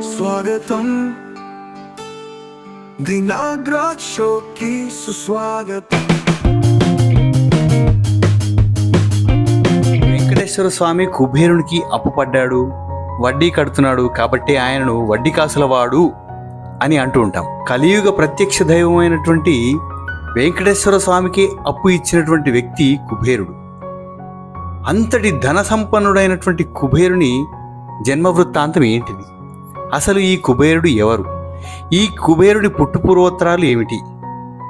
స్వాగతం దినాగ్రాజ్ షోకి సుస్వాగతం వెంకటేశ్వర స్వామి కుబేరునికి అప్పుపడ్డాడు వడ్డీ కడుతున్నాడు కాబట్టి ఆయనను వడ్డీ కాసులవాడు అని అంటూ ఉంటాం. కలియుగ ప్రత్యక్ష దైవమైనటువంటి వెంకటేశ్వర స్వామికి అప్పు ఇచ్చినటువంటి వ్యక్తి కుబేరుడు. అంతటి ధన సంపన్నుడైనటువంటి కుబేరుని జన్మ వృత్తాంతం ఏంటిది? అసలు ఈ కుబేరుడు ఎవరు? ఈ కుబేరుడి పుట్టుపూర్వోత్తరాలు ఏమిటి?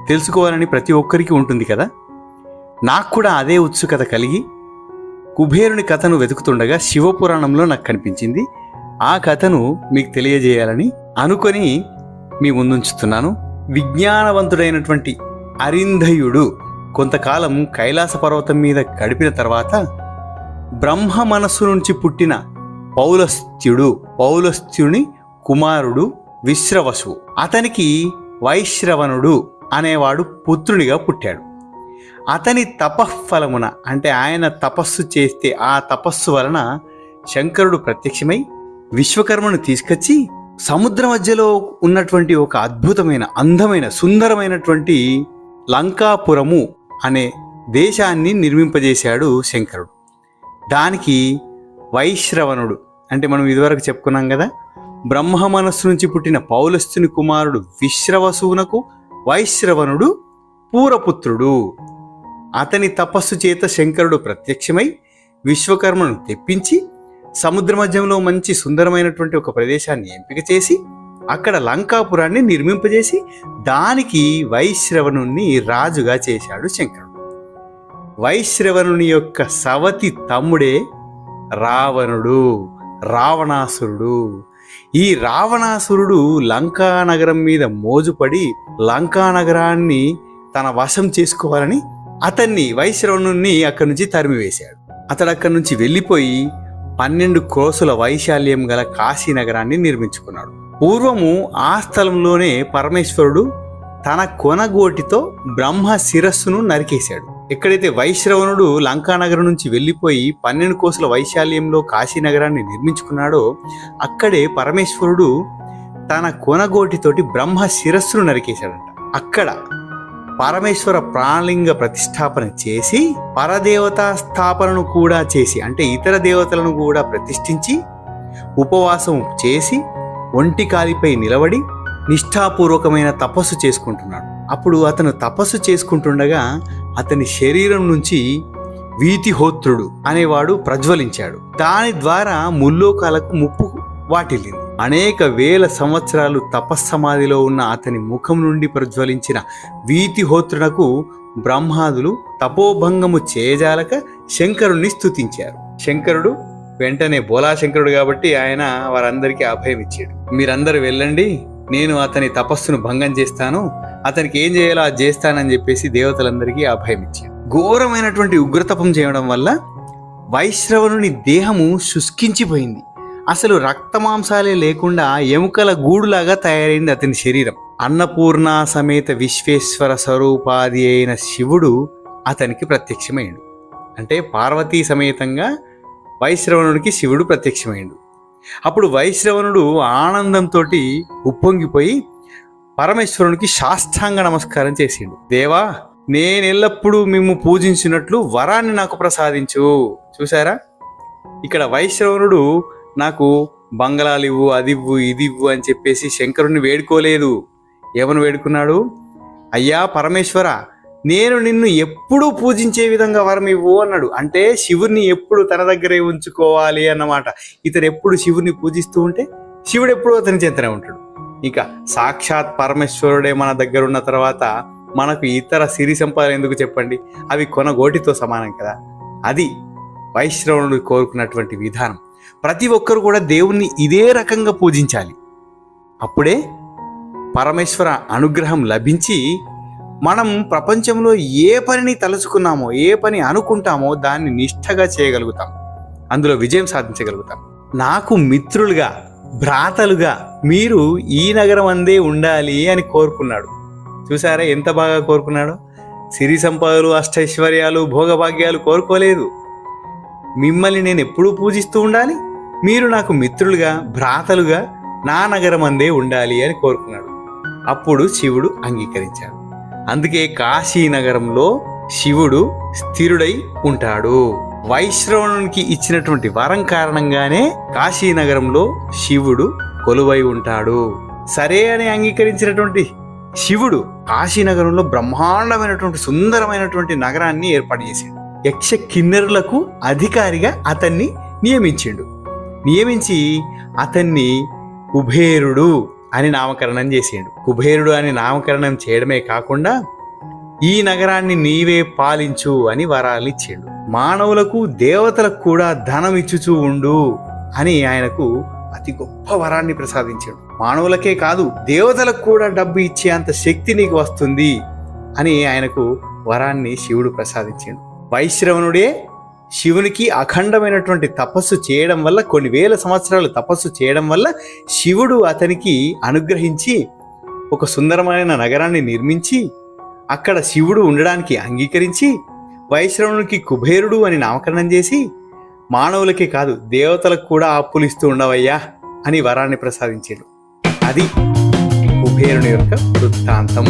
తెలుసుకోవాలని ప్రతి ఒక్కరికి ఉంటుంది కదా? నాకు కూడా అదే ఉత్సుకత కలిగి కుబేరుని కథను వెతుకుతుండగా శివపురాణంలో నాకు కనిపించింది. ఆ కథను మీకు తెలియజేయాలని అనుకొని మీ ముందుంచుతున్నాను. విజ్ఞానవంతుడైనటువంటి అరింధయుడు కొంతకాలం కైలాస పర్వతం మీద గడిపిన తర్వాత బ్రహ్మ మనస్సు నుంచి పుట్టిన పౌలస్త్యుడు పౌలస్త్యుని కుమారుడు విశ్రవసు అతనికి వైశ్రవణుడు అనేవాడు పుత్రునిగా పుట్టాడు. అతని తపఃఫలమున అంటే ఆయన తపస్సు చేస్తే ఆ తపస్సు వలన శంకరుడు ప్రత్యక్షమై విశ్వకర్మను తీసుకొచ్చి సముద్ర మధ్యలో ఉన్నటువంటి ఒక అద్భుతమైన అందమైన సుందరమైనటువంటి లంకాపురము అనే దేశాన్ని నిర్మింపజేశాడు శంకరుడు. దానికి వైశ్రవణుడు అంటే మనం ఇదివరకు చెప్పుకున్నాం కదా బ్రహ్మ మనస్సు నుంచి పుట్టిన పౌలస్తుని కుమారుడు విశ్రవసువునకు వైశ్రవణుడు పూరపుత్రుడు. అతని తపస్సు చేత శంకరుడు ప్రత్యక్షమై విశ్వకర్మను తెప్పించి సముద్ర మధ్యంలో మంచి సుందరమైనటువంటి ఒక ప్రదేశాన్ని ఎంపిక చేసి అక్కడ లంకాపురాన్ని నిర్మింపజేసి దానికి వైశ్రవణుణ్ణి రాజుగా చేశాడు శంకరుడు. వైశ్రవణుని యొక్క సవతి తమ్ముడే రావణుడు రావణాసురుడు. ఈ రావణాసురుడు లంకా నగరం మీద మోజుపడి లంకా నగరాన్ని తన వశం చేసుకోవాలని అతన్ని వైశ్రవణుణ్ణి అక్కడి నుంచి తరిమివేశాడు. అతడు అక్కడి నుంచి వెళ్ళిపోయి పన్నెండు క్రోసుల వైశాల్యం గల కాశీ నగరాన్ని నిర్మించుకున్నాడు. పూర్వము ఆ స్థలంలోనే పరమేశ్వరుడు తన కొనగోటితో బ్రహ్మ శిరస్సును నరికేశాడు. ఎక్కడైతే వైశ్రవణుడు లంకానగరం నుంచి వెళ్ళిపోయి పన్నెండు కోసుల వైశాల్యంలో కాశీనగరాన్ని నిర్మించుకున్నాడో అక్కడే పరమేశ్వరుడు తన కొనగోటితోటి బ్రహ్మ శిరస్సును నరికేశాడంట. అక్కడ పరమేశ్వర ప్రాణలింగ ప్రతిష్టాపన చేసి పరదేవతా స్థాపనను కూడా చేసి అంటే ఇతర దేవతలను కూడా ప్రతిష్ఠించి ఉపవాసం చేసి ఒంటి కాలిపై నిలబడి నిష్ఠాపూర్వకమైన తపస్సు చేసుకుంటున్నాడు. అప్పుడు అతను తపస్సు చేసుకుంటుండగా అతని శరీరం నుంచి వీతిహోత్రుడు అనేవాడు ప్రజ్వలించాడు. దాని ద్వారా ముల్లోకాలకు ముప్పు వాటిల్లింది. అనేక వేల సంవత్సరాలు తపస్సమాధిలో ఉన్న అతని ముఖం నుండి ప్రజ్వలించిన వీతిహోత్రునకు బ్రహ్మాదులు తపోభంగము చేజాలక శంకరుణ్ణి స్తుతించారు. శంకరుడు వెంటనే బోలాశంకరుడు కాబట్టి ఆయన వారందరికీ అభయం ఇచ్చాడు మీరందరూ వెళ్ళండి. నేను అతని తపస్సును భంగం చేస్తాను అతనికి ఏం చేయాలో అది చేస్తానని చెప్పేసి దేవతలందరికీ ఆ భయం ఇచ్చాడు. ఘోరమైనటువంటి ఉగ్రతపం చేయడం వల్ల వైశ్రవణుని దేహము శుష్కించిపోయింది. అసలు రక్తమాంసాలే లేకుండా ఎముకల గూడులాగా తయారైంది అతని శరీరం. అన్నపూర్ణ సమేత విశ్వేశ్వర స్వరూపాది అయిన శివుడు అతనికి ప్రత్యక్షమైండు అంటే పార్వతీ సమేతంగా వైశ్రవణుడికి శివుడు ప్రత్యక్షమైండు అప్పుడు వైశ్రవణుడు ఆనందంతో ఉప్పొంగిపోయి పరమేశ్వరునికి సాష్టాంగ నమస్కారం చేసిండు. దేవా నేనెల్లప్పుడూ మేము పూజించినట్లు వరాన్ని నాకు ప్రసాదించు. చూసారా ఇక్కడ వైశ్రవణుడు నాకు బంగళాలు ఇవ్వు అది ఇవ్వు ఇది ఇవ్వు అని చెప్పేసి శంకరుణ్ణి వేడుకోలేదు. ఏమని వేడుకున్నాడు? అయ్యా పరమేశ్వర నేను నిన్ను ఎప్పుడూ పూజించే విధంగా వరం ఇవ్వు అన్నాడు. అంటే శివుని ఎప్పుడు తన దగ్గరే ఉంచుకోవాలి అన్నమాట. ఇతను ఎప్పుడు శివుని పూజిస్తూ ఉంటే శివుడు ఎప్పుడు అతని చెంతనే ఉంటాడు. ఇక సాక్షాత్ పరమేశ్వరుడే మన దగ్గర ఉన్న తర్వాత మనకు ఇతర సిరి సంపదలు ఎందుకు చెప్పండి? అవి కొనగోటితో సమానం కదా. అది వైశ్రవణుడు కోరుకున్నటువంటి విధానం. ప్రతి ఒక్కరు కూడా దేవుణ్ణి ఇదే రకంగా పూజించాలి. అప్పుడే పరమేశ్వర అనుగ్రహం లభించి మనం ప్రపంచంలో ఏ పనిని తలుచుకున్నామో ఏ పని అనుకుంటామో దాన్ని నిష్ఠగా చేయగలుగుతాం. అందులో విజయం సాధించగలుగుతాం. నాకు మిత్రులుగా భ్రాతలుగా మీరు ఈ నగరం అందే ఉండాలి అని కోరుకున్నాడు. చూసారా ఎంత బాగా కోరుకున్నాడో? సిరి సంపదలు అష్టైశ్వర్యాలు భోగభాగ్యాలు కోరుకోలేదు. మిమ్మల్ని నేను ఎప్పుడూ పూజిస్తూ ఉండాలి. మీరు నాకు మిత్రులుగా భ్రాతలుగా నా నగరం అందే ఉండాలి అని కోరుకున్నాడు. అప్పుడు శివుడు అంగీకరించాడు. అందుకే కాశీ నగరంలో శివుడు స్థిరుడై ఉంటాడు. వైశ్రవణునికి ఇచ్చినటువంటి వరం కారణంగానే కాశీ నగరంలో శివుడు కొలువై ఉంటాడు. సరే అని అంగీకరించినటువంటి శివుడు కాశీ నగరంలో బ్రహ్మాండమైనటువంటి సుందరమైనటువంటి నగరాన్ని ఏర్పాటు చేశాడు యక్ష కిన్నెరులకు అధికారిగా అతన్ని నియమించిండు. నియమించి అతన్ని కుబేరుడు అని నామకరణం చేసిండు. కుబేరుడు అని నామకరణం చేయడమే కాకుండా ఈ నగరాన్ని నీవే పాలించు అని వరాలు ఇచ్చిండు. మానవులకు దేవతలకు కూడా ధనం ఇచ్చుచూ ఉండు అని ఆయనకు అతి గొప్ప వరాన్ని ప్రసాదించాడు. మానవులకే కాదు దేవతలకు కూడా డబ్బు ఇచ్చే అంత శక్తి నీకు వస్తుంది అని ఆయనకు వరాన్ని శివుడు ప్రసాదించాడు. వైశ్రవణుడే శివునికి అఖండమైనటువంటి తపస్సు చేయడం వల్ల కొన్ని వేల సంవత్సరాలు తపస్సు చేయడం వల్ల శివుడు అతనికి అనుగ్రహించి ఒక సుందరమైన నగరాన్ని నిర్మించి అక్కడ శివుడు ఉండడానికి అంగీకరించి వైశ్రవునికి కుబేరుడు అని నామకరణం చేసి మానవులకే కాదు దేవతలకు కూడా అప్పులు ఇస్తూ ఉండవయ్యా అని వరాన్ని ప్రసాదించాడు. అది కుబేరుని యొక్క వృత్తాంతం.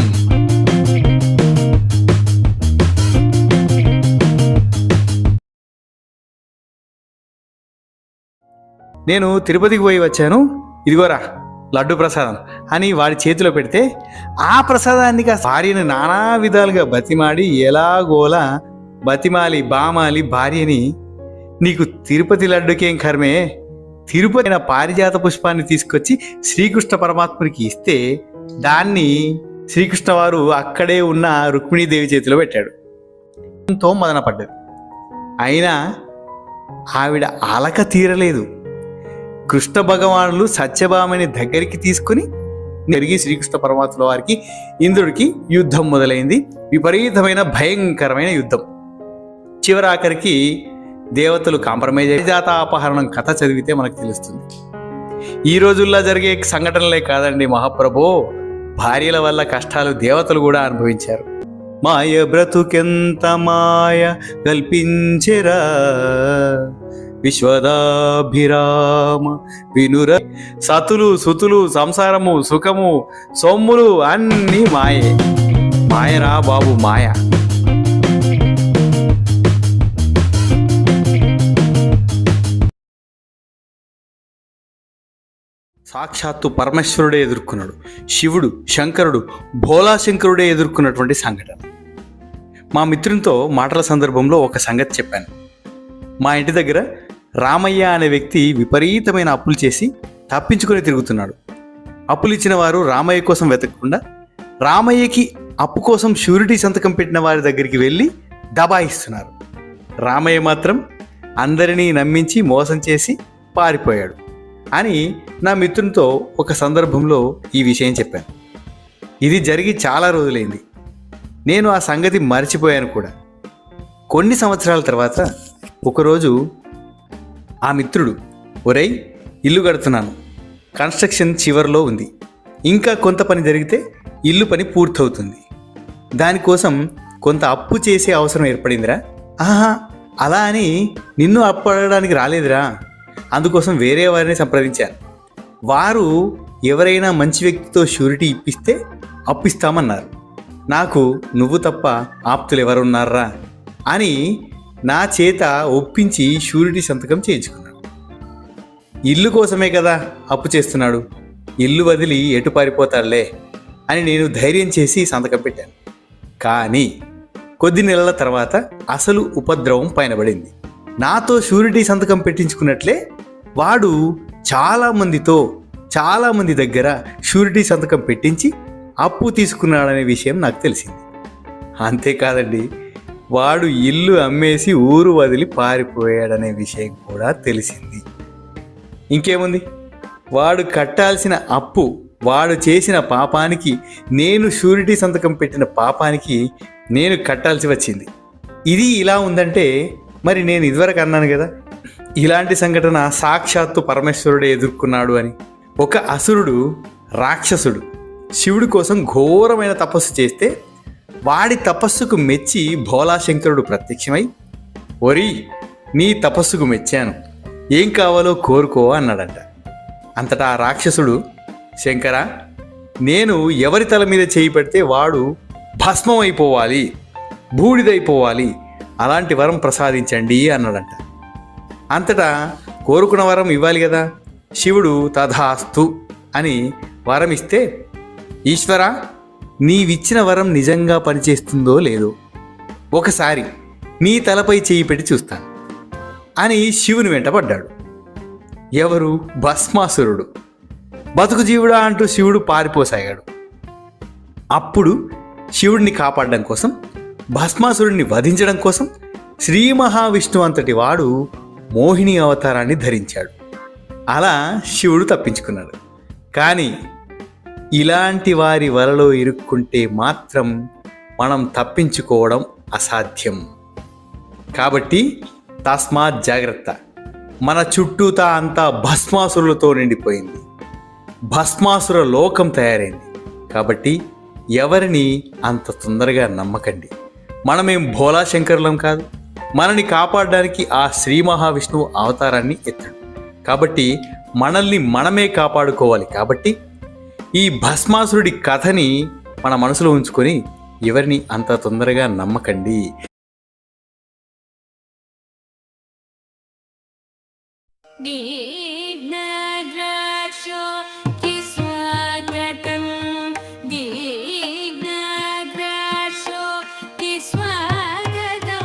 నేను తిరుపతికి పోయి వచ్చాను. ఇదిగోరా లడ్డు ప్రసాదం అని వాడి చేతిలో పెడితే ఆ ప్రసాదానికి భార్యను నానా విధాలుగా బతిమాడి ఎలాగోలా బతిమాలి బామాలి భార్యని నీకు తిరుపతి లడ్డుకేం కర్మే? తిరుపతి అయిన పారిజాత పుష్పాన్ని తీసుకొచ్చి శ్రీకృష్ణ పరమాత్మునికి ఇస్తే దాన్ని శ్రీకృష్ణ వారు అక్కడే ఉన్న రుక్మిణీదేవి చేతిలో పెట్టాడు. ఎంతో మదన పడ్డది అయినా ఆవిడ అలక తీరలేదు. కృష్ణ భగవానులు సత్యభామని దగ్గరికి తీసుకుని జరిగి శ్రీకృష్ణ పరమాత్మ వారికి ఇంద్రుడికి యుద్ధం మొదలైంది. విపరీతమైన భయంకరమైన యుద్ధం. చివరాఖరికి దేవతలు కాంప్రమైజ్ జాత అపహరణం కథ చదివితే మనకు తెలుస్తుంది. ఈ రోజుల్లో జరిగే సంఘటనలే కాదండి మహాప్రభో. భార్యల వల్ల కష్టాలు దేవతలు కూడా అనుభవించారు. మాయ బ్రతుకెంత మాయ కల్పించరా? విశ్వదాభిరామ వినుర సతులు సుతులు సంసారము సుఖము సొమ్ములు అన్నీ మాయే. మాయరా బాబు మాయ. సాక్షాత్తు పరమేశ్వరుడే ఎదుర్కొన్నాడు. శివుడు శంకరుడు భోలా శంకరుడే ఎదుర్కొన్నటువంటి సంఘటన. మా మిత్రునితో మాటల సందర్భంలో ఒక సంగతి చెప్పాను. మా ఇంటి దగ్గర రామయ్య అనే వ్యక్తి విపరీతమైన అప్పులు చేసి తప్పించుకొని తిరుగుతున్నాడు. అప్పులు ఇచ్చిన వారు రామయ్య కోసం వెతకకుండా రామయ్యకి అప్పు కోసం షూరిటీ సంతకం పెట్టిన వారి దగ్గరికి వెళ్ళి దబాయిస్తున్నారు. రామయ్య మాత్రం అందరినీ నమ్మించి మోసం చేసి పారిపోయాడు అని నా మిత్రునితో ఒక సందర్భంలో ఈ విషయం చెప్పాను. ఇది జరిగి చాలా రోజులైంది. నేను ఆ సంగతి మర్చిపోయాను కూడా. కొన్ని సంవత్సరాల తర్వాత ఒకరోజు ఆ మిత్రుడు ఒరేయ్ ఇల్లు కడుతున్నాను. కన్స్ట్రక్షన్ చివరిలో ఉంది. ఇంకా కొంత పని జరిగితే ఇల్లు పని పూర్తవుతుంది. దానికోసం కొంత అప్పు చేసే అవసరం ఏర్పడిందిరా. ఆహా అలా అని నిన్ను అప్పు అడగడానికి రాలేదురా. అందుకోసం వేరే వారిని సంప్రదించాను వారు ఎవరైనా మంచి వ్యక్తితో షూరిటీ ఇప్పిస్తే అప్పిస్తామన్నారు. నాకు నువ్వు తప్ప ఆప్తులు ఎవరున్నారా? అని నా చేత ఒప్పించి షూరిటీ సంతకం చేయించుకున్నాడు ఇల్లు కోసమే కదా అప్పు చేస్తున్నాడు. ఇల్లు వదిలి ఎటు పారిపోతాడులే అని నేను ధైర్యం చేసి సంతకం పెట్టాను. కానీ కొద్ది నెలల తర్వాత అసలు ఉపద్రవం పైనబడింది. నాతో షూరిటీ సంతకం పెట్టించుకున్నట్లే వాడు చాలామందితో చాలామంది దగ్గర షూరిటీ సంతకం పెట్టించి అప్పు తీసుకున్నాడనే విషయం నాకు తెలిసింది. అంతేకాదండి వాడు ఇల్లు అమ్మేసి ఊరు వదిలి పారిపోయాడనే విషయం కూడా తెలిసింది. ఇంకేముంది? వాడు కట్టాల్సిన అప్పు వాడు చేసిన పాపానికి నేను షూరిటీ సంతకం పెట్టిన పాపానికి నేను కట్టాల్సి వచ్చింది. ఇది ఇలా ఉందంటే మరి నేను ఇదివరకు అన్నాను కదా ఇలాంటి సంఘటన సాక్షాత్తు పరమేశ్వరుడే ఎదుర్కొన్నాడు అని. ఒక అసురుడు రాక్షసుడు శివుడి కోసం ఘోరమైన తపస్సు చేస్తే వాడి తపస్సుకు మెచ్చి భోలాశంకరుడు ప్రత్యక్షమై ఒరి నీ తపస్సుకు మెచ్చాను. ఏం కావాలో కోరుకో అన్నాడంట. అంతటా ఆ రాక్షసుడు శంకర నేను ఎవరి తల మీద చేయి పెడితే వాడు భస్మం అయిపోవాలి బూడిదైపోవాలి అలాంటి వరం ప్రసాదించండి అన్నాడంట. అంతటా కోరుకున్న వరం ఇవ్వాలి కదా శివుడు తథాస్తు అని వరం ఇస్తే ఈశ్వర నీవిచ్చిన వరం నిజంగా పనిచేస్తుందో లేదో ఒకసారి నీ తలపై చేయి పెట్టి చూస్తాను అని శివుని వెంటపడ్డాడు ఎవరు? భస్మాసురుడు. బతుకు జీవుడా అంటూ శివుడు పారిపోసాగాడు. అప్పుడు శివుడిని కాపాడడం కోసం భస్మాసురుడిని వధించడం కోసం శ్రీ మహావిష్ణు అంతటి వాడు మోహిని అవతారాన్ని ధరించాడు. అలా శివుడు తప్పించుకున్నాడు. కానీ ఇలాంటి వారి వలలో ఇరుక్కుంటే మాత్రం మనం తప్పించుకోవడం అసాధ్యం. కాబట్టి తస్మాత్ జాగ్రత్త. మన చుట్టూతా అంతా భస్మాసురులతో నిండిపోయింది. భస్మాసుర లోకం తయారైంది. కాబట్టి ఎవరిని అంత తొందరగా నమ్మకండి. మనమేం భోలా శంకరులం కాదు. మనని కాపాడడానికి ఆ శ్రీ మహావిష్ణువు అవతారాన్ని ఎత్తాడు. కాబట్టి మనల్ని మనమే కాపాడుకోవాలి కాబట్టి ఈ భస్మాసురుడి కథని మన మనసులో ఉంచుకొని ఎవరిని అంత తొందరగా నమ్మకండి. నీ